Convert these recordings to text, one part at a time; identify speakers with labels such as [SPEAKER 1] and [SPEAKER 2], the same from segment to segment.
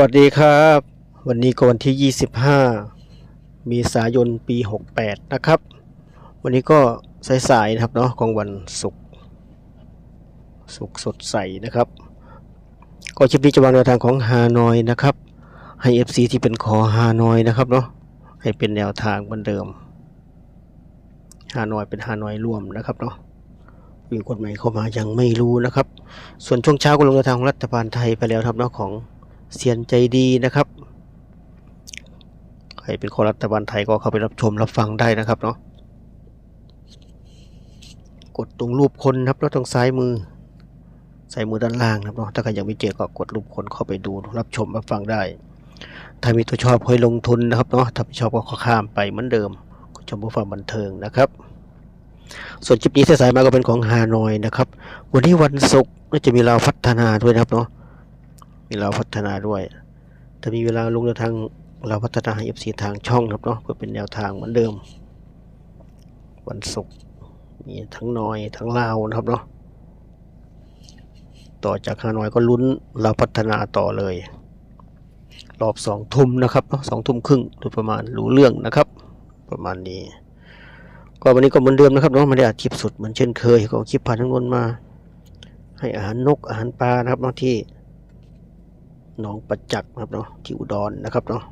[SPEAKER 1] วัสดีครับ วันนี้ก็วันที่ 25 มีสายนปี 68 นะครับ วันนี้ก็สายๆนะครับเนาะของวันศุกร์ศุกร์สดใสนะครับ ก็คลิปนี้จะวางแนวทางของฮานอยนะครับ ให้ FC ที่เป็นคอฮานอยนะครับเนาะให้เป็นแนวทางเหมือนเดิมฮานอยเป็นฮานอยรวมนะครับเนาะมีคนใหม่เข้ามายังไม่รู้นะครับ ส่วนช่วงเช้าก็ลงแนวทางของรัฐบาลไทยไปแล้วครับเนาะของ เซียนใจดีนะครับ ใครเป็นคนรัฐบาลไทยก็เข้าไปรับชมรับฟังได้นะครับเนาะกดตรงรูปคนครับแล้วตรงซ้ายมือซ้ายมือด้านล่างนะครับเนาะถ้าใครยังไม่เจอก็กดรูปคนเข้าไปดูรับชมรับฟังได้ ถ้ามีตัวชอบให้ลงทุนนะครับเนาะถ้าไม่ชอบก็ข้ามไปเหมือนเดิมชมเพื่อความบันเทิงนะครับ ส่วนคลิปนี้สายมาก็เป็นของฮานอยนะครับ วันนี้วันศุกร์ก็จะมีเราพัฒนาด้วยนะครับเนาะ มีเราพัฒนาด้วยถ้ามีเวลาลงทางเราพัฒนาให้เอฟซีทางช่องครับเนาะเพื่อเป็นแนวทางเหมือนเดิม วันศุกร์มีทั้งน้อยทั้งลาวนะครับเนาะต่อจากฮานอยก็ลุ้นเราพัฒนาต่อเลย รอบสองทุ่มนะครับเนาะสองทุ่มครึ่งโดยประมาณรู้เรื่องนะครับ ประมาณนี้ ก็วันนี้ก็เหมือนเดิมนะครับเนาะไม่ได้อัดคลิปสุดเหมือนเช่นเคยก็คลิปผ่านทั้งนนมา ให้อาหารนกอาหารปลานะครับเนาะที่ นองประจักษ์นะครับเนาะที่อุดรนะครับเนาะ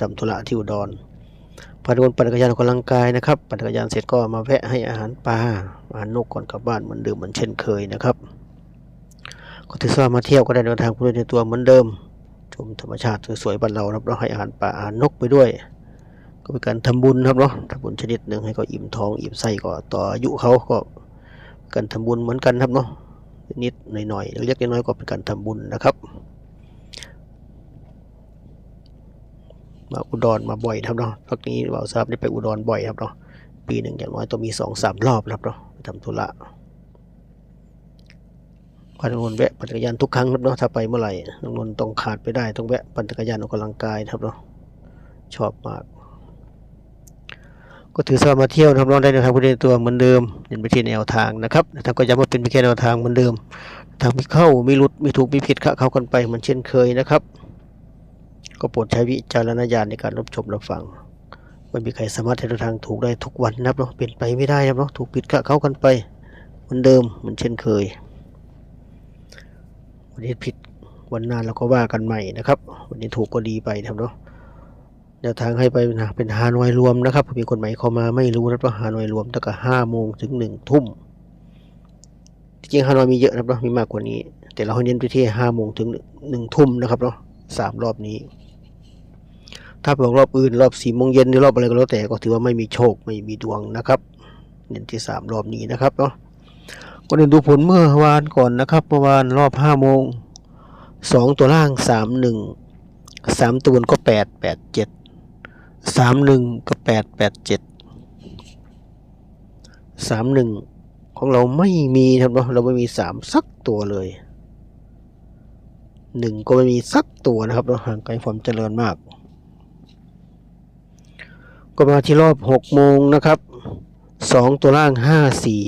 [SPEAKER 1] ทำธุระที่อุดรพาทุกคนปั่นจักรยานออกกำลังกายนะครับปั่นจักรยานเสร็จก็มาแวะให้อาหารปลาอาหารนกก่อนกลับบ้านเหมือนเดิมเหมือนเช่นเคยนะครับ ก็ถือว่ามาเที่ยวก็ได้เดินทางไปด้วยในตัวเหมือนเดิม ชมธรรมชาติสวยๆบ้านเรานะครับเราให้อาหารปลาอาหารนกไปด้วย ก็เป็นการทำบุญครับเนาะทำบุญชนิดหนึ่งให้ก็อิ่มท้องอิ่มไส้ก็ต่ออายุเขาก็การทำบุญเหมือนกันครับเนาะนิดๆหน่อยๆเล็กๆน้อยๆก็เป็นการทำบุญนะครับ มาอุดรมาบ่อยครับเนาะพักนี้เราทราบได้ไปอุดรบ่อยครับเนาะปีหนึ่งอย่างน้อยต้องมีสองสามรอบครับเนาะไปทำธุระพาน้องนนแวะปั่นจักรยานทุกครั้งครับเนาะถ้าไปเมื่อไหร่น้องนนต้องขาดไปได้ต้องแวะปั่นจักรยานออกกำลังกายครับเนาะชอบมากก็ถือสว่ามาเที่ยวนะครับเน้องได้ในทางพุทธตัวเหมือนเดิมเห็นไปที่แนวทางนะครับแต่างก็ย้ำว่าเป็นเพียงแค่แนวทางเหมือนเดิม ทางมีเข้ามีหลุดมีถูกมีผิดเข้ากันไปเหมือนเช่นเคยนะครับ ก็โปรดใช้วิจารณญาณในการรับชมรับฟังไม่มีใครสามารถให้แนทางถูกได้ทุกวันนะครับเนาะเปลี่ยนไปไม่ได้นะครับเนาะถูกผิดก็เข้ากันไปเหมือนเดิมเหมือนเช่นเคย วันนี้ผิดวันหน้าเราก็ว่ากันใหม่นะครับ วันนี้ถูกก็ดีไปนะครับเนาะแนวทางให้ไปนะเป็นฮานอยรวมนะครับมีคนใหม่เข้ามาไม่รู้นะครับว่าฮานอยรวมตั้งแต่ห้าโมงถึงหนึ่งทุ่มจริงฮานอยมีเยอะนะครับมีมากกว่านี้ แต่เราเน้นไปที่ห้าโมงถึงหนึ่งทุ่มนะครับเนาะสามรอบนี้ ถ้าเป็นรอบอื่นรอบสี่โมงเย็นหรือรอบอะไรก็แล้วแต่ก็ถือว่าไม่มีโชคไม่มีดวงนะครับเน้นที่สามรอบนี้นะครับเนาะก็เดี๋ยวดูผลเมื่อวานก่อนนะครับเมื่อวานรอบห้าโมงสองตัวล่างสามหนึ่งสามตัวบนก็แปดแปดเจ็ดสามหนึ่งก็แปดแปดเจ็ดสามหนึ่งของเราไม่มีครับเนาะเราไม่มีสามสักตัวเลยหนึ่งก็ไม่มีสักตัวนะครับเราห่างไกลความเจริญมาก ก็มาที่รอบหกโมงนะครับสองตัวล่างห้าสี่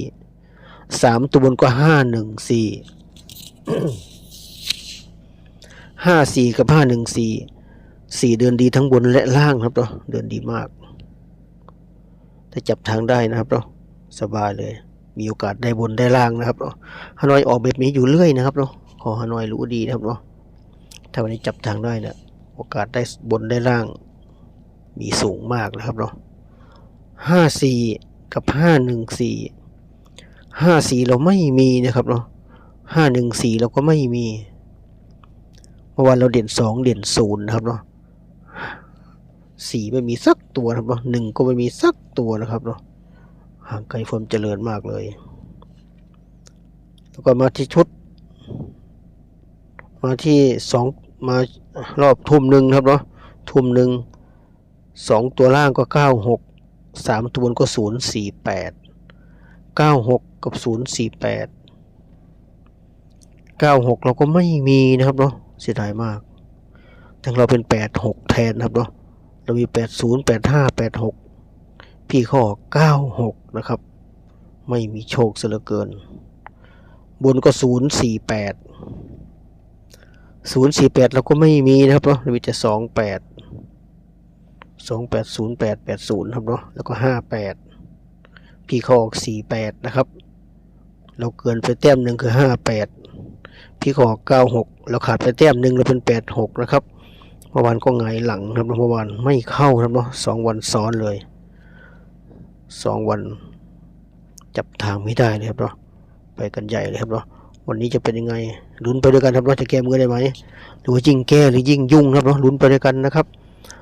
[SPEAKER 1] สามตัวบนก็ห้าหนึ่งสี่ห้าสี่กับห้าหนึ่งสี่สี่เดือนดีทั้งบนและล่างครับเนาะเดือนดีมาก ถ้าจับทางได้นะครับเนาะสบายเลย มีโอกาสได้บนได้ล่างนะครับเนาะฮานอยออกแบบนี้อยู่เรื่อยนะครับเนาะขอฮานอยรู้ดีนะครับเนาะถ้าวันนี้จับทางได้เนี่ยโอกาสได้บนได้ล่าง มีสูงมากนะครับเนาะห้าสี่กับห้าหนึ่งสี่ห้าสี่เราไม่มีนะครับเนาะห้าหนึ่งสี่เราก็ไม่มีเมื่อวานเราเด่นสองเด่นศูนย์นะครับเนาะสี่ไม่มีสักตัวนะครับเนาะหนึ่งก็ไม่มีสักตัวนะครับเนาะห่างไกลความเจริญมากเลย แล้วก็มาที่ชุด มาที่สองมารอบทุ่มหนึ่งครับเนาะทุ่มหนึ่ง สองตัวล่างก็เก้าหกสามตัวบนก็ศูนย์สี่แปดเก้าหกกับศูนย์สี่แปดเก้าหกเราก็ไม่มีนะครับเนาะเสียดายมากแต่เราเป็นแปดหกแทนนะครับเนาะเรามีแปดศูนย์แปดห้าแปดหกพี่ข้อเก้าหกนะครับ ไม่มีโชคเสียเหลือเกิน บนก็ศูนย์สี่แปดศูนย์สี่แปดเราก็ไม่มีนะครับเนาะเรามีแต่สองแปด ศูนย์แปดแปดศูนย์ครับเนาะ แล้วก็ห้าแปดพี่เขาออกสี่แปดนะครับ เราเกินไปแต้มหนึ่งคือห้าแปดพี่เขาออกเก้าหกเราขาดไปแต้มหนึ่งเราเป็นแปดหกนะครับ เมื่อวานก็หงหลังครับเมื่อวานไม่เข้าครับเนาะสองวันซ้อนเลยสองวันจับทางไม่ได้เลยครับเนาะ ไปกันใหญ่เลยครับเนาะวันนี้จะเป็นยังไงลุ้นไปด้วยกันครับว่าจะแก้มือได้ไหมหรือว่ายิ่งแก้หรือยิ่งยุ่งครับเนาะลุ้นไปด้วยกันนะครับ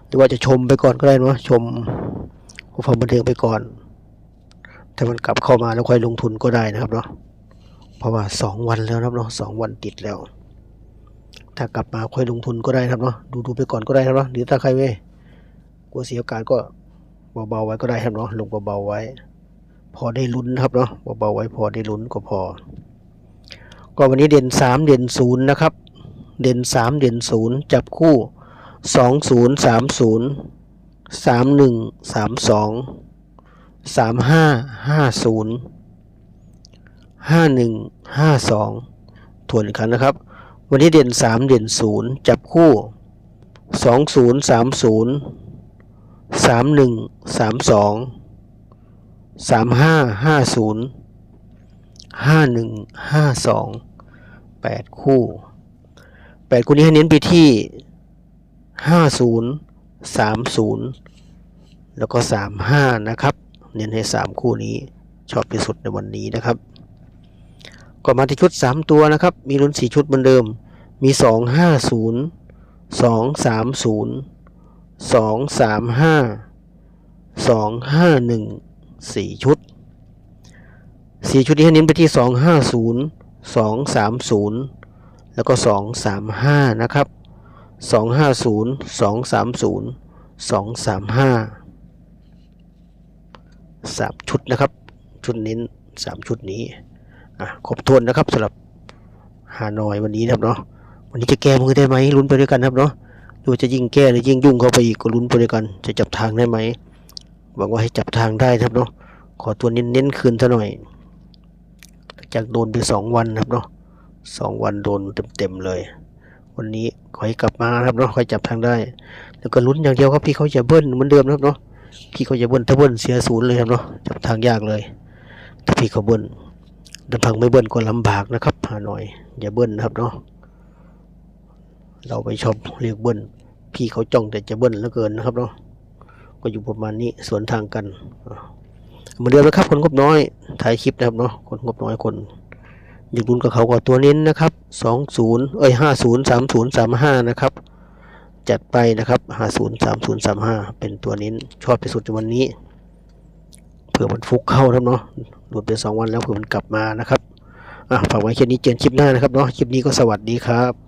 [SPEAKER 1] หรือว่าจะชมไปก่อนก็ได้เนาะชมความบันเทิงไปก่อนถ้ามันกลับเข้ามาแล้วค่อยลงทุนก็ได้นะครับเนาะเพราะว่าสองวันแล้วนะครับเนาะสองวันติดแล้ว ถ้ากลับมาค่อยลงทุนก็ได้ครับเนาะดูดูไปก่อนก็ได้ครับเนาะหรือถ้าใครไม่กลัวเสียโอกาสก็เบาๆไว้ก็ได้ครับเนาะลงเบาๆไว้ พอได้ลุ้นนะครับเนาะเบาๆไว้พอได้ลุ้นก็พอ ก็วันนี้เด่นสามเด่นศูนย์นะครับ เด่นสามเด่นศูนย์จับคู่ สองศูนย์สามศูนย์สามหนึ่งสามสองสามห้าห้าศูนย์ห้าหนึ่งห้าสองทวนอีกครั้งนะครับ วันนี้เด่นสามเด่นศูนย์จับคู่สองศูนย์สามศูนย์สามหนึ่งสามสองสามห้าห้าศูนย์ห้าหนึ่งห้าสองแปดคู่แปดคู่นี้ให้เน้นไปที่ ห้าศูนย์สามศูนย์แล้วก็สามห้านะครับ เน้นให้สามคู่นี้ชอบที่สุดในวันนี้นะครับ ก็มาที่ชุดสามตัวนะครับ มีลุ้นสี่ชุดเหมือนเดิม มีสองห้าศูนย์สองสามศูนย์สองสามห้าสองห้าหนึ่งสี่ชุดสี่ชุดนี้ให้เน้นไปที่สองห้าศูนย์สองสามศูนย์แล้วก็สองสามห้านะครับ สองห้าศูนย์สองสามศูนย์สองสามห้าสามชุดนะครับ ชุดเน้นสามชุดนี้อะครบถ้วนนะครับสำหรับฮานอยวันนี้นะครับเนาะวันนี้จะแก้มือได้ไหมลุ้นไปด้วยกันนะครับเนาะดูจะยิ่งแก้หรือยิ่งยุ่งเข้าไปอีกก็ลุ้นไปด้วยกัน จะจับทางได้ไหมหวังว่าให้จับทางได้ครับเนาะขอตัวเน้นๆคืนซะหน่อยจากโดนไปสองวันครับเนาะสองวันโดนเต็มๆเลย วันนี้ขอให้กลับมานะครับเนาะขอให้จับทางได้ แล้วก็ลุ้นอย่างเดียวครับพี่เขาจะเบิ้ลเหมือนเดิมนะครับเนาะพี่เขาจะเบิ้ลถ้าเบิ้ลเสียศูนย์เลยครับเนาะจับทางยากเลยถ้าพี่เขาเบิ้ลลำพังไม่เบิ้ลก็ลำบากนะครับหาหน่อยอย่าเบิ้ลนะครับเนาะเราไปชอบเรียกเบิ้ลพี่เขาจ้องแต่จะเบิ้ลแล้วเกินนะครับเนาะก็อยู่ประมาณนี้สวนทางกันเหมือนเดิมนะครับคนงบน้อยถ่ายคลิปนะครับเนาะคนงบน้อยคน ญี่ปุ่นกับเขาก็ตัวเน้นนะครับสองศูนย์เอ้ยห้าศูนย์สามศูนย์สามห้านะครับ จัดไปนะครับห้าศูนย์สามศูนย์สามห้าเป็นตัวเน้นชอบที่สุดในวันนี้ เผื่อมันฟุกเข้านะครับเนาะหลุดไปสองวันแล้วเผื่อมันกลับมานะครับ อะฝากไว้แค่นี้เจอกันคลิปหน้านะครับเนาะ คลิปนี้ก็สวัสดีครับ